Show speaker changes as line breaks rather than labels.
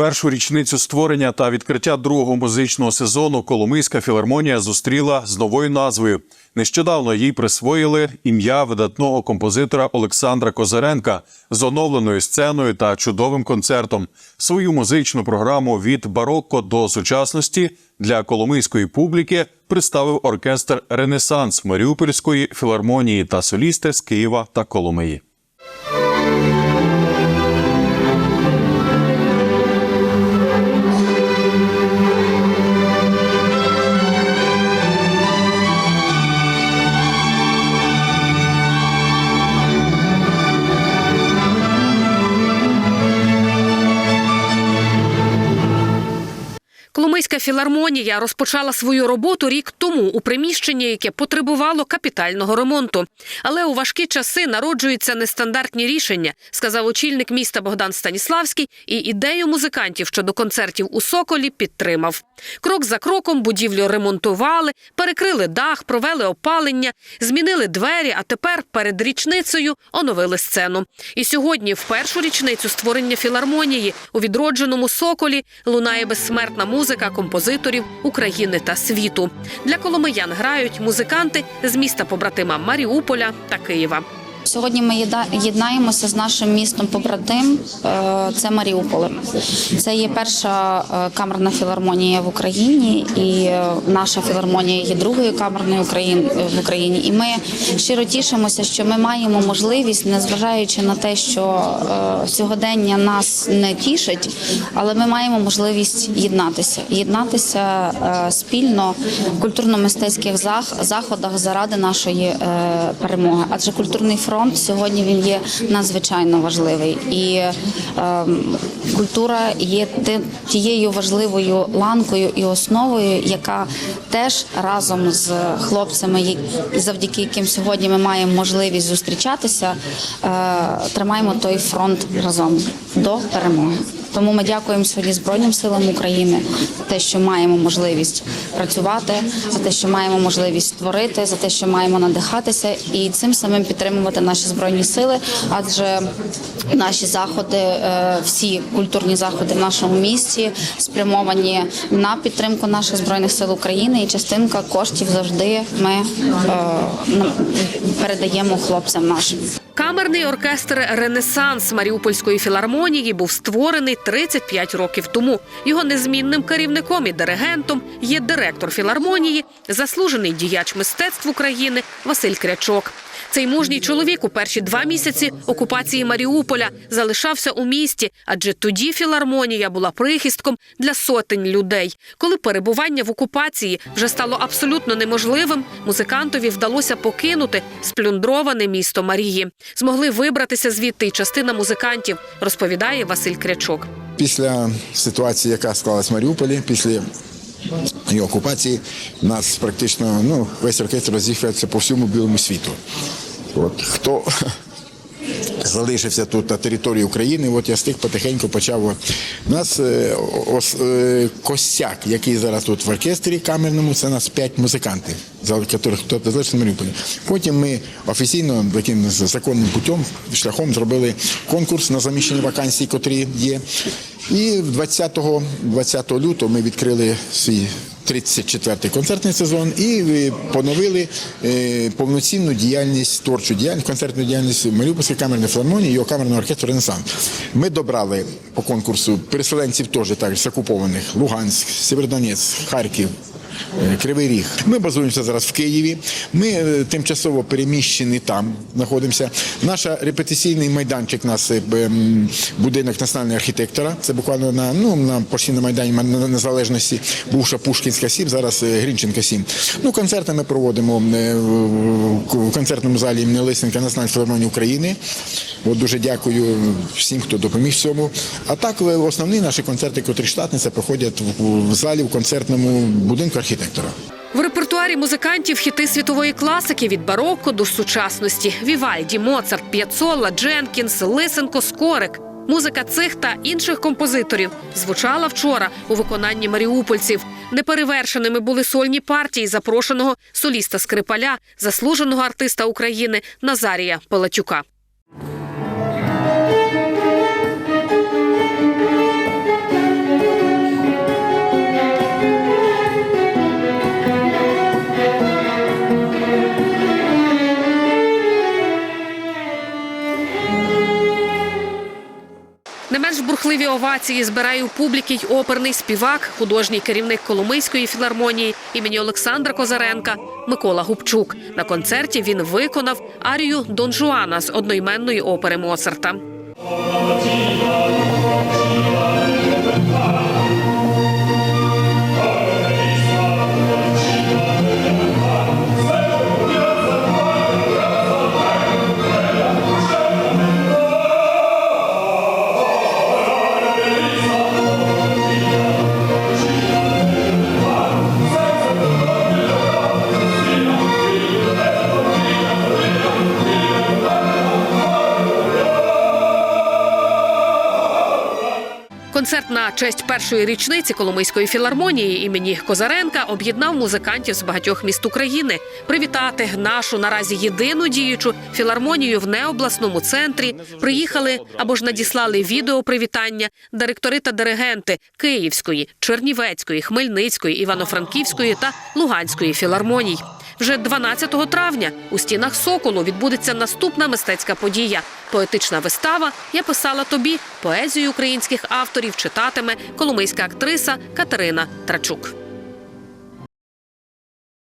Першу річницю створення та відкриття другого музичного сезону Коломийська філармонія зустріла з новою назвою. Нещодавно їй присвоїли ім'я видатного композитора Олександра Козаренка з оновленою сценою та чудовим концертом. Свою музичну програму від барокко до сучасності для коломийської публіки представив оркестр Ренесанс Маріупольської філармонії та солісти з Києва та Коломиї.
Філармонія розпочала свою роботу рік тому у приміщенні, яке потребувало капітального ремонту. Але у важкі часи народжуються нестандартні рішення, сказав очільник міста Богдан Станіславський, і ідею музикантів щодо концертів у Соколі підтримав. Крок за кроком будівлю ремонтували, перекрили дах, провели опалення, змінили двері. А тепер перед річницею оновили сцену. І сьогодні, в першу річницю створення філармонії у відродженому Соколі, лунає безсмертна музика композиторів України та світу. Для коломиян грають музиканти з міста побратима Маріуполя та Києва.
Сьогодні ми єднаємося з нашим містом побратим. е, Це Маріуполем. Це є перша е, камерна філармонія в Україні, і е, наша філармонія є другою камерною в Україні. І ми щиро тішимося, що ми маємо можливість, незважаючи на те, що сьогодення нас не тішить, але ми маємо можливість єднатися, єднатися спільно в культурно-мистецьких зах- заходах заради нашої перемоги. Адже культурний фронт сьогодні він є надзвичайно важливий, і е, культура є тією важливою ланкою і основою, яка теж разом з хлопцями, завдяки яким сьогодні ми маємо можливість зустрічатися, е, тримаємо той фронт разом до перемоги. Тому ми дякуємо сьогодні Збройним силам України за те, що маємо можливість працювати, за те, що маємо можливість створити, за те, що маємо надихатися, і цим самим підтримувати наші збройні сили. Адже наші заходи, е, всі культурні заходи в нашому місті спрямовані на підтримку наших збройних сил України, і частинка коштів завжди ми е, передаємо хлопцям нашим.
Камерний оркестр Ренесанс Маріупольської філармонії був створений 35 років тому. Його незмінним керівником і диригентом є директор філармонії, заслужений діяч мистецтв України Василь Крячок. Цей мужній чоловік у перші два місяці окупації Маріуполя залишався у місті, адже тоді філармонія була прихистком для сотень людей. Коли перебування в окупації вже стало абсолютно неможливим, музикантові вдалося покинути сплюндроване місто Марії. Змогли вибратися звідти й частина музикантів, розповідає Василь Крячок.
Після ситуації, яка склалась в Маріуполі, після її окупації, нас практично ну, весь оркестр роз'їхався по всьому білому світу. От, хто залишився тут на території України, от я з тих потихеньку почав. От. У нас е, ос, е, костяк, який зараз тут в оркестрі камерному, це нас п'ять музикантів, за яких хто залишився в Маріуполі. Потім ми офіційно таким законним путем, шляхом зробили конкурс на заміщення вакансій, котрі є. І 20, 20 лютого ми відкрили свій 34-й концертний сезон і е, поновили е, повноцінну діяльність, творчу діяльність, концертну діяльність Маріупольської камерної філармонії, його камерного оркестру Ренесанс. Ми добрали по конкурсу переселенців теж так окупованих Луганськ, Сєвєродонець, Харків. Е, Кривий Ріг. Ми базуємося зараз в Києві. Ми е, тимчасово переміщені там знаходимося. Наш репетиційний майданчик, нас е, б, м, будинок національного архітектора. Це буквально на ну на почти на майдані незалежності, бувша Пушкінська 7, зараз Грінченка 7. Ну концерти ми проводимо в концертному залі імені Лисенка Національної філармонії України. От дуже дякую всім, хто допоміг цьому. А так основні наші концерти, котрі штатні, це проходять в залі в концертному будинку архітектора.
В репертуарі музикантів хіти світової класики від барокко до сучасності: Вівальді, Моцарт, П'яцола, Дженкінс, Лисенко, Скорик. Музика цих та інших композиторів звучала вчора у виконанні маріупольців. Неперевершеними були сольні партії запрошеного соліста Скрипаля, заслуженого артиста України Назарія Палатюка. Галасливі овації збирає у публіки й оперний співак, художній керівник Коломийської філармонії імені Олександра Козаренка Микола Губчук. На концерті він виконав арію Дон Жуана з одноіменної опери Моцарта. Концерт на честь першої річниці Коломийської філармонії імені Козаренка об'єднав музикантів з багатьох міст України привітати нашу наразі єдину діючу філармонію в необласному центрі. Приїхали або ж надіслали відео привітання директори та диригенти Київської, Чернівецької, Хмельницької, Івано-Франківської та Луганської філармоній. Вже 12 травня у стінах Соколу відбудеться наступна мистецька подія. Поетична вистава Я писала тобі поезію українських авторів читатиме коломийська актриса Катерина Трачук.